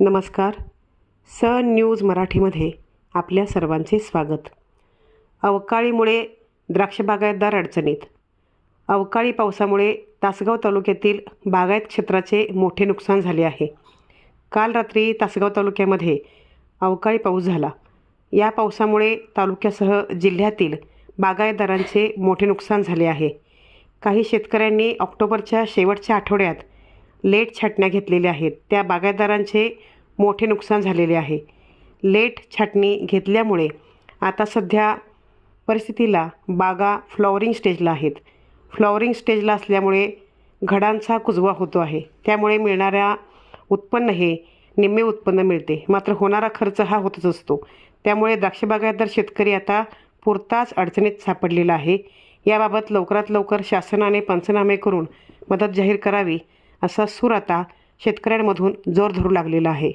नमस्कार. सन न्यूज मराठीमध्ये आपल्या सर्वांचे स्वागत. अवकाळीमुळे द्राक्ष बागायतदार अडचणीत. अवकाळी पावसामुळे तासगाव तालुक्यातील बागायत क्षेत्राचे मोठे नुकसान झाले आहे. काल रात्री तासगाव तालुक्यामध्ये अवकाळी पाऊस झाला. या पावसामुळे तालुक्यासह जिल्ह्यातील बागायतदारांचे मोठे नुकसान झाले आहे. काही शेतकऱ्यांनी ऑक्टोबरच्या शेवटच्या आठवड्यात लेट छाटण्या घेतलेल्या आहेत. त्या बागायतदारांचे मोठे नुकसान झालेले आहे. लेट छाटणी घेतल्यामुळे आता सध्या परिस्थितीला बागा फ्लॉवरिंग स्टेजला आहेत. फ्लॉवरिंग स्टेजला असल्यामुळे घडांचा कुजवा होतो आहे. त्यामुळे मिळणाऱ्या उत्पन्न हे निम्मे उत्पन्न मिळते. मात्र होणारा खर्च हा होतच असतो. त्यामुळे द्राक्ष बागायतदार शेतकरी आता पुरताच अडचणीत सापडलेला आहे. याबाबत लवकरात लवकर शासनाने पंचनामे करून मदत जाहीर करावी असा सूर आता शेतकऱ्यांमधून जोर धरू लागलेला आहे.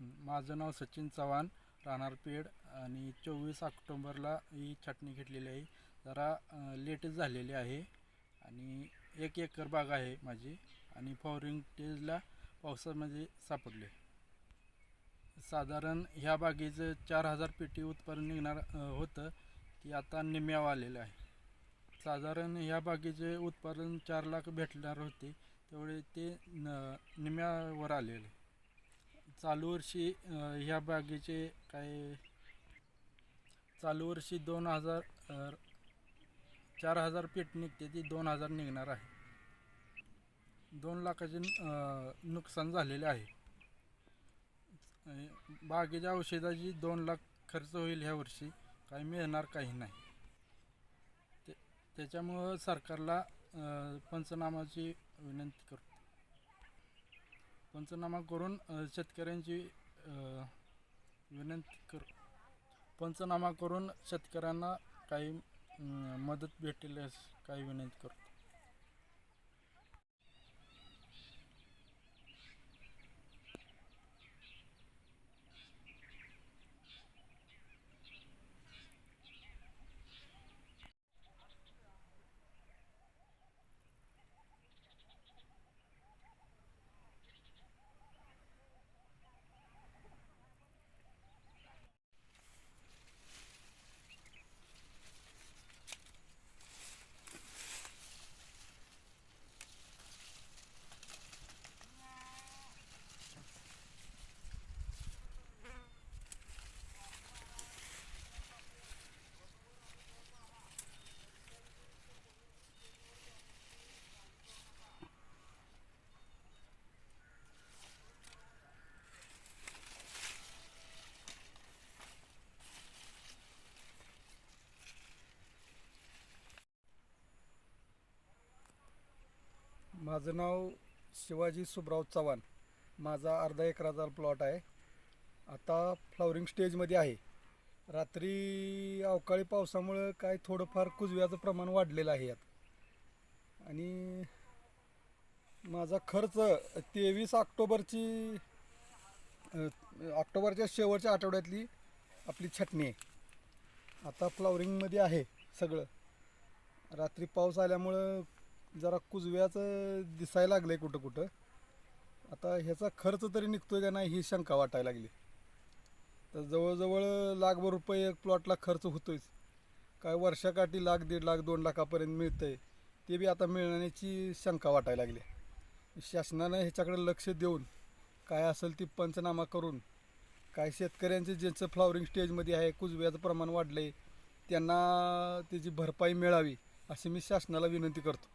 माझं नाव सचिन चव्हाण राहणार पेड आणि चोवीस ऑक्टोंबरला ही छाटणी घेतलेली आहे. जरा अं, लेटच झालेली आहे आणि एक एकर बाग आहे माझी आणि फॉरिंग टेजला पावसामध्ये म्हणजे सापडले. साधारण ह्या बागेचं चार हजार पेटी उत्पादन निघणार होतं ती आता निम्याव आलेलं आहे. साधारण ह्या बागेचे उत्पादन चार लाख भेटणार होते तेवढे ते न निम्म्यावर आलेले. चालू वर्षी ह्या बागेचे काय चालू वर्षी दोन हजार चार हजार पीठ निघते ती दोन हजार निघणार आहे. दोन लाखाचे नुकसान झालेले आहे. बागेच्या औषधाची दोन लाख खर्च होईल ह्या वर्षी काही मिळणार काही नाही. ते त्याच्यामुळं सरकारला पंचनामाची विनंती करतो. पंचनामा करून शेतकऱ्यांची विनंती कर. पंचनामा करून शेतकऱ्यांना काही मदत भेटेल काही विनंती करतो माझं नाव शिवाजी सुबराव चव्हाण. माझा अर्धा एकराचा प्लॉट आहे. आता फ्लॉवरिंग स्टेजमध्ये आहे. रात्री अवकाळी पावसामुळं काय थोडंफार कुजव्याचं प्रमाण वाढलेलं आहे यात. आणि माझा खर्च तेवीस ऑक्टोबरची ऑक्टोबरच्या शेवटच्या आठवड्यातली आपली छटणी आहे. आता फ्लॉवरिंगमध्ये आहे सगळं. रात्री पाऊस आल्यामुळं जरा कुजव्याचं दिसायला लागलं आहे कुठं कुठं. आता ह्याचा खर्च तरी निघतोय का नाही ही शंका वाटायला लागली. तर जवळजवळ लाखभर रुपये एक प्लॉटला खर्च होतोयच. काय वर्षाकाठी लाख दीड लाख दोन लाखापर्यंत मिळतं आहे ते बी आता मिळण्याची शंका वाटायला लागली. शासनानं ह्याच्याकडे लक्ष देऊन काय असेल ती पंचनामा करून काय शेतकऱ्यांचे ज्यांचं फ्लॉवरिंग स्टेजमध्ये आहे कुजव्याचं प्रमाण वाढलं आहे त्यांना त्याची भरपाई मिळावी अशी मी शासनाला विनंती करतो.